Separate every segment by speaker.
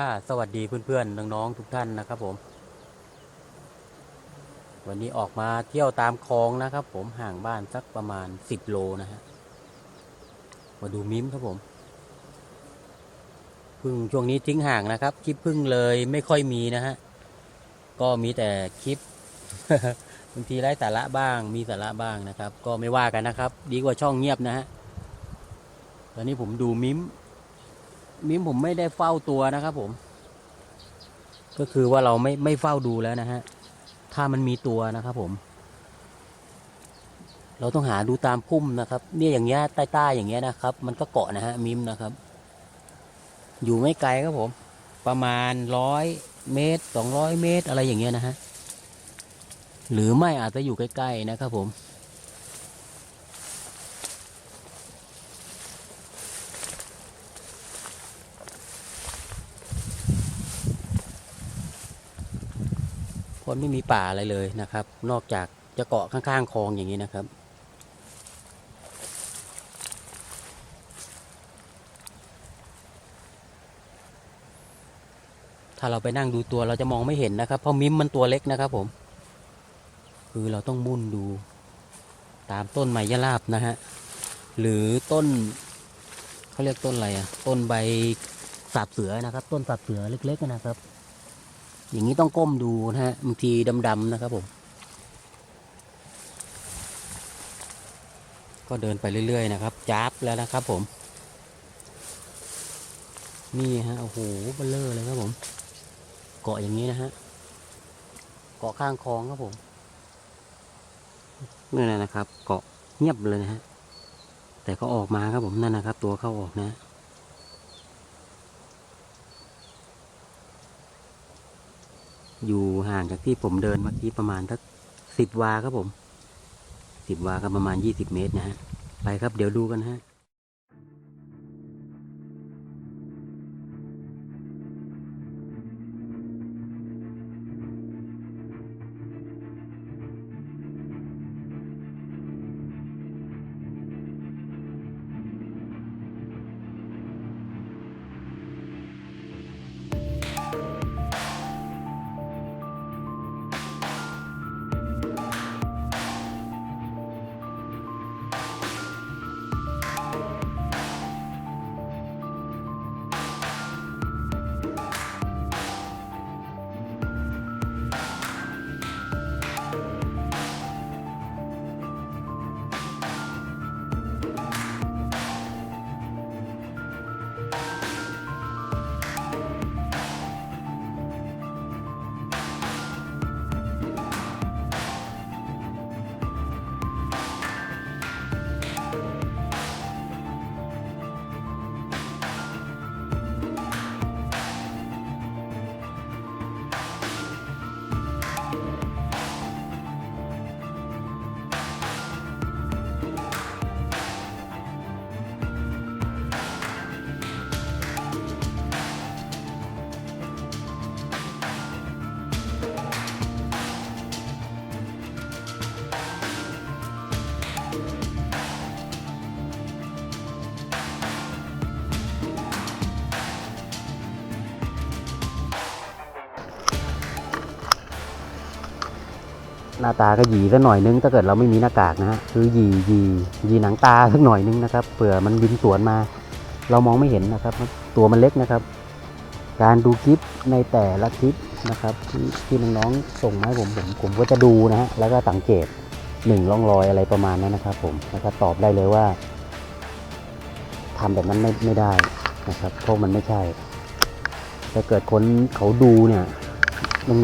Speaker 1: อ่าสวัสดีเพื่อนๆน้องๆทุกท่านนะครับผม วันนี้ออกมาเที่ยวตามคลองนะครับ ผมห่างบ้านสักประมาณสิบโลนะฮะมาดูมิ้มครับผมพึ่งช่วงนี้ทิ้งห่างนะครับ คลิปพึ่งเลยไม่ค่อยมีนะฮะก็มีแต่คลิปบางทีไร้สาระบ้าง มีสาระบ้างนะครับ ก็ไม่ว่ากันนะครับ ดีกว่าช่องเงียบนะฮะตอนนี้ผมดูมิ้ม มิมผมไม่ได้เฝ้าตัวนะครับผม ก็คือว่าเราไม่ไม่เฝ้าดูแล้วนะฮะ ถ้ามันมีตัวนะครับผม เราต้องหาดูตามพุ่มนะครับ เนี่ยอย่างเงี้ยใต้ๆอย่างเงี้ยนะครับ มันก็เกาะนะฮะมิมนะครับ อยู่ไม่ไกลครับผม ประมาณร้อยเมตรสองร้อยเมตรอะไรอย่างเงี้ยนะฮะ หรือไม่อาจจะอยู่ใกล้ๆนะครับผม คนไม่มีป่าอะไรเลยนะครับ นอกจากจะเกาะข้างๆคลองอย่างนี้นะครับถ้าเราไปนั่งดูตัวเราจะมองไม่เห็นนะครับ เพราะมิมมันตัวเล็กนะครับผม คือเราต้องมุ่นดู ตามต้นไม้ยะลาบนะฮะ หรือต้นเขาเรียกต้นอะไรอะต้นใบสาบเสือนะครับ ต้นสาบเสือเล็ก ๆ นะครับ อย่างนี้ต้องก้มดูนะฮะบางทีดำๆนะครับผม ก็เดินไปเรื่อย ๆ นะครับจับแล้วนะครับผม นี่ฮะโอ้โหเบลเลอร์เลยครับผม เกาะอย่างนี้นะฮะเกาะข้างคลองครับผมนี่นนะครับ เกาะเงียบเลยนะฮะแต่ก็ออกมาครับผมนั่นนะครับ ตัวเข้าออกนะ อยู่ห่างจากที่ผมเดินเมื่อกี้ประมาณสักสิบวาครับผมสิบวาก็ประมาณยี่สิบเมตรนะฮะไปครับเดี๋ยวดูกันฮะ น้าตาก็หยีสักหน่อยนึงถ้าเกิดเราไม่มีหน้ากากนะฮะคือหยีหยีหยีหนังตาสักหน่อยนึงนะครับเผื่อมันบินสวนมา เรามองไม่เห็นนะครับ ตัวมันเล็กนะครับ การดูคลิปในแต่ละคลิปนะครับที่ที่น้องๆส่งมาให้ผมผมผมก็จะดูนะฮะแล้วก็สังเกตหนึ่งร่องรอยอะไรประมาณนั้นนะครับผมแล้วก็ตอบได้เลยว่าทำแบบนั้นไม่ไม่ได้นะครับเพราะมันไม่ใช่ถ้าเกิดคนเขาดูเนี่ย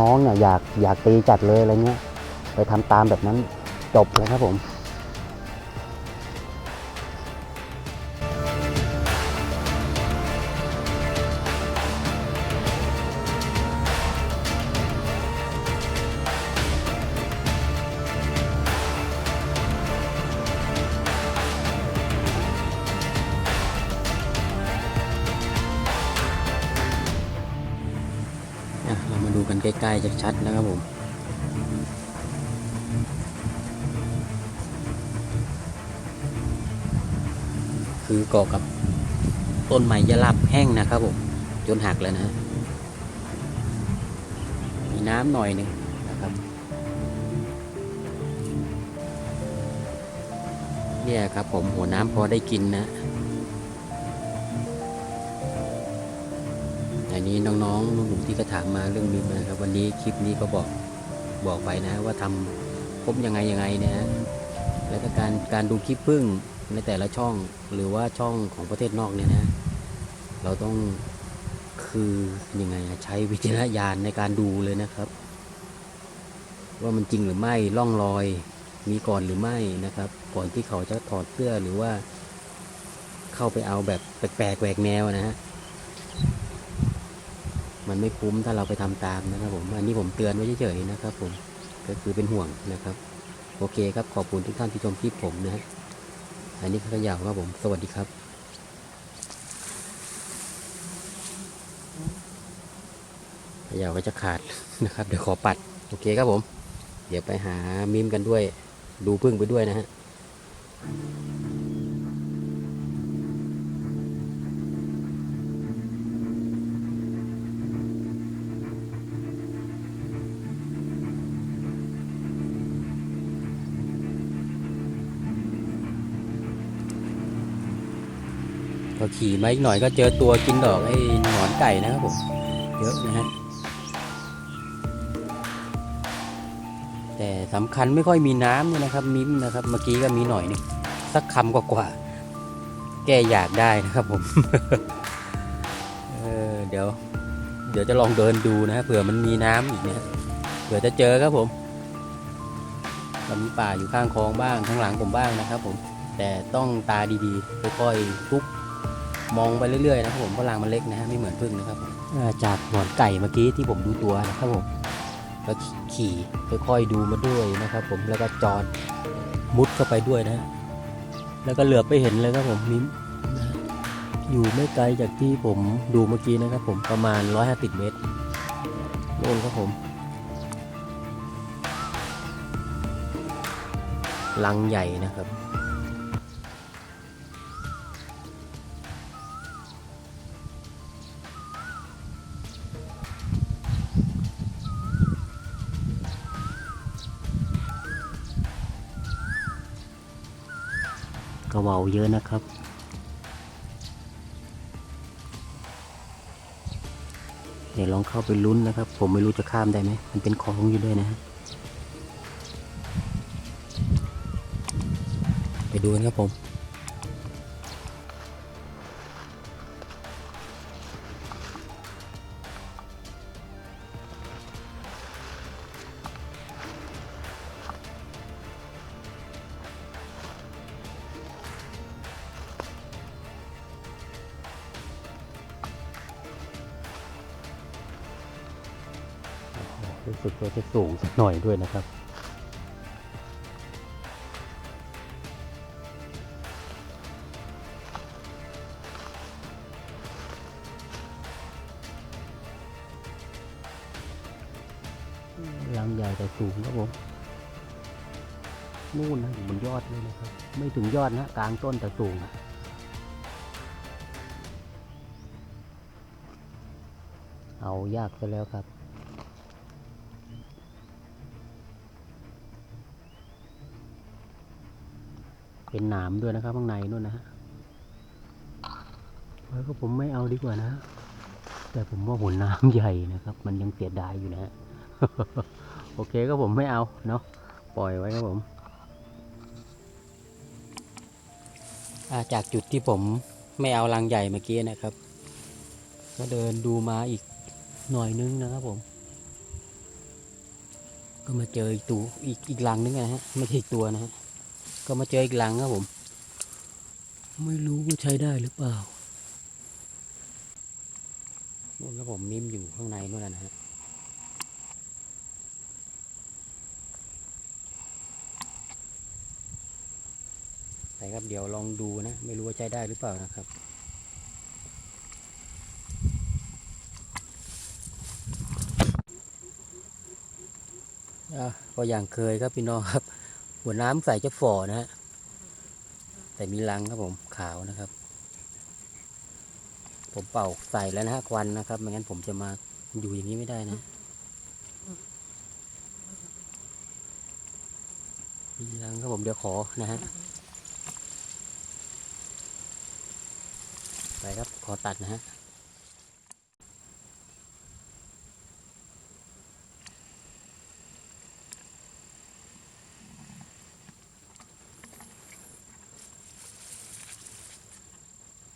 Speaker 1: น้องๆเนี่ยอยากอยากตีจัดเลยอะไรเงี้ย ทำตามแบบนั้นจบเลยครับผมเรามาดูกันใกล้ๆชัดๆนะครับผม คือเกาะกับต้นไม้ยะลับแห้งนะครับผมจนหักแล้วนะ มีน้ำหน่อยหนึ่งนะครับเนี่ยครับผมหัวน้ำพอได้กินนะอันนี้น้องๆหนุ่มๆที่ก็ถามมาเรื่องมิมนะครับ วันนี้คลิปนี้ก็บอกบอกไปนะว่าทำพบยังไงยังไงนะแล้วก็การการดูคลิปพึ่ง ในแต่ละช่องหรือว่าช่องของประเทศนอกเนี่ยนะ เราต้องคือยังไงใช้วิจารณญาณในการดูเลยนะครับ ว่ามันจริงหรือไม่ล่องรอยมีก่อนหรือไม่นะครับ ก่อนที่เขาจะถอดเสื้อหรือว่า เข้าไปเอาแบบแปลกๆแหวกแนวนะฮะมันไม่คุ้มถ้าเราไปทำตามนะครับ ผมอันนี้ผมเตือนไว้เฉยๆนะครับ ผมก็คือเป็นห่วงนะครับ โอเคครับขอบคุณทุกท่านที่ชมคลิปผมนะฮะ อันนี้ขยาวครับผม สวัสดีครับขยาวก็จะขาดนะครับ เดี๋ยวขอปัด โอเคครับผม เดี๋ยวไปหามิมกันด้วย ดูพึ่งไปด้วยนะฮะ ก็ขี่มาอีกหน่อยก็เจอตัวกินดอกไอ้หนอนไก่นะครับผมเยอะนะฮะแต่สำคัญไม่ค่อยมีน้ำเนี่ยนะครับมิ้มนะครับ เมื่อกี้ก็มีหน่อยนึงสักคำกว่าๆแก้อยากได้นะครับผมเออเดี๋ยว เดี๋ยวจะลองเดินดูนะฮะเผื่อมันมีน้ำอีกเนี่ยเผื่อจะเจอครับผมมันมีป่าอยู่ข้างคลองบ้างข้างหลังผมบ้างนะครับผมแต่ต้องตาดีๆค่อยๆทุบ มองไปเรื่อยๆนะครับผมเพราะรางมันเล็กนะฮะไม่เหมือนพึ่งนะครับผมอ่าจากหนอนไก่เมื่อกี้ที่ผมดูตัวนะครับผมแล้วขี่ค่อยๆดูมาด้วยนะครับ ผมแล้วก็จอดมุดเข้าไปด้วยนะ แล้วก็เหลือไปเห็นเลยครับผมมิ้มนอยู่ไม่ไกลจากที่ผมดูเมื่อกี้นะครับ ผมประมาณ 150 เมตรโน่นครับผมลังใหญ่นะครับ ระเวาเยอะนะครับ เดี๋ยวลองเข้าไปลุ้นนะครับ ผมไม่รู้จะข้ามได้ไหม มันเป็นของอยู่ด้วยนะฮะไปดูกันครับผม รู้สึกว่าจะสูงสักหน่อยด้วยนะครับลังใหญ่แต่สูงครับผมนู่นนะอยู่บนยอดเลยนะครับ ไม่ถึงยอดนะกลางต้นแต่สูงอะเอายากซะแล้วครับ เป็นหนามด้วยนะครับข้างในนู่นนะฮะแล้วก็ผมไม่เอาดีกว่านะ แต่ผมว่าหัวน้ำใหญ่นะครับ มันยังเสียดายอยู่นะฮะโอเคก็ผมไม่เอาเนาะปล่อยไว้ครับผมาจากจุดที่ผมไม่เอารังใหญ่เมื่อกี้นะครับ ก็เดินดูมาอีกหน่อยนึงนะครับผม ก็มาเจออีกตัวอีกอีกรังนึงนะฮะไม่ใช่อีกตัวนะฮะ ก็มาเจออีกหลังครับผม ไม่รู้ว่าใช้ได้หรือเปล่านู่นครับผมมิมอยู่ข้างในนู่นนะฮะไปครับเดี๋ยวลองดูนะ ไม่รู้ว่าใช้ได้หรือเปล่านะครับอะก็อย่างเคยครับพี่น้องครับ หัวน้ำใส่จะฝ่อนะฮะแต่มีรังครับผมขาวนะครับ ผมเป่าใส่แล้วนะฮะควันนะครับไม่งั้นผมจะมาอยู่อย่างนี้ไม่ได้นะมีรังครับผมเดี๋ยวขอนะฮะไปครับขอตัดนะฮะ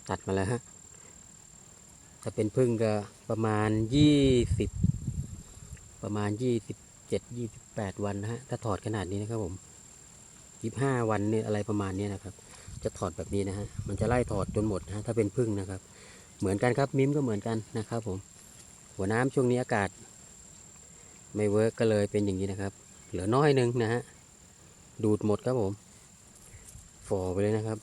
Speaker 1: ตัดมาแล้วฮะ ถ้าเป็นพึ่งก็ประมาณยี่สิบประมาณยี่สิบเจ็ดยี่สิบแปดวันนะฮะ ถ้าถอดขนาดนี้นะครับผมยี่ห้าวันเนี่ยอะไรประมาณเนี้ยนะครับ จะถอดแบบนี้นะฮะ มันจะไล่ถอดจนหมดนะฮะถ้าเป็นพึ่งนะครับ เหมือนกันครับมิ้มก็เหมือนกันนะครับผม หัวน้ำช่วงนี้อากาศ ไม่เวิร์กก็เลยเป็นอย่างนี้นะครับ เหลือน้อยนึงนะฮะ ดูดหมดครับผม ฝ่อไปเลยนะครับ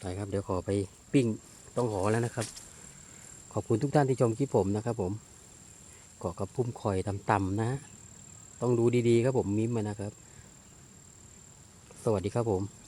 Speaker 1: ไปครับ เดี๋ยวขอไปปิ้งต้องหอแล้วนะครับ ขอบคุณทุกท่านที่ชมคลิปผมนะครับ ผมเกาะกับพุ่มคอยต่ำๆนะ ต้องดูดีๆครับผมมิมมานะครับ สวัสดีครับผม